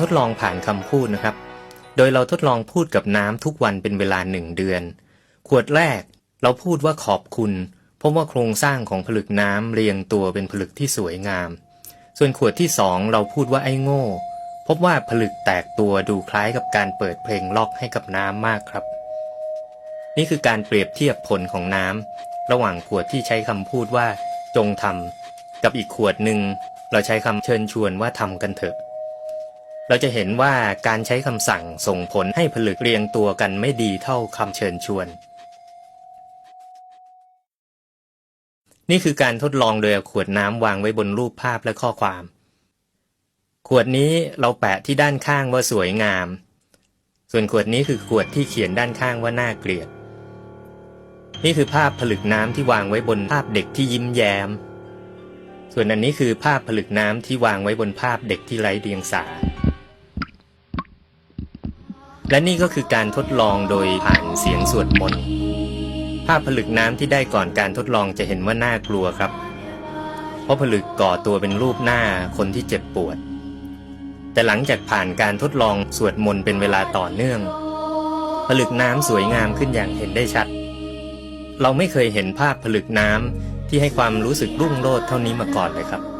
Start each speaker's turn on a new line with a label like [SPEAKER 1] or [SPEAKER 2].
[SPEAKER 1] ทดลองผ่านคำพูดนะครับ โดยเราทดลองพูดกับน้ำทุกวันเป็นเวลาหนึ่งเดือน ขวดแรกเราพูดว่าขอบคุณ เพราะว่าโครงสร้างของผลึกน้ำเรียงตัวเป็นผลึกที่สวยงาม ส่วนขวดที่สองเราพูดว่าไอ้โง่ พบว่าผลึกแตกตัวดูคล้ายกับการเปิดเพลงล็อกให้กับน้ำมากครับ นี่คือการเปรียบเทียบผลของน้ำระหว่างขวดที่ใช้คำพูดว่า จงทำกับอีกขวดหนึ่งเราใช้คำเชิญชวนว่าทำกันเถอะ เราจะเห็นว่าการใช้คำสั่งส่งผลให้ผลึกเรียงตัวกันไม่ดีเท่าคำเชิญชวน นี่คือการทดลองโดยขวดน้ำวางไว้บนรูปภาพและข้อความ ขวดนี้เราแปะที่ด้านข้างว่าสวยงาม ส่วนขวดนี้คือขวดที่เขียนด้านข้างว่าน่าเกลียด นี่คือภาพผลึกน้ำที่วางไว้บนภาพเด็กที่ยิ้มแย้มส่วนอันนี้คือภาพผลึกน้ำที่วางไว้บนภาพเด็กที่ไร้เดียงสา และนี่ก็คือการทดลองโดยผ่านเสียงสวดมนต์ภาพผลึกน้ำที่ได้ก่อนการทดลองจะเห็นว่าน่ากลัวครับ เพราะผลึกก่อตัวเป็นรูปหน้าคนที่เจ็บปวด แต่หลังจากผ่านการทดลองสวดมนต์เป็นเวลาต่อเนื่อง ผลึกน้ำสวยงามขึ้นอย่างเห็นได้ชัด เราไม่เคยเห็นภาพผลึกน้ำที่ให้ความรู้สึกรุ่งโรจน์เท่านี้มาก่อนเลยครับ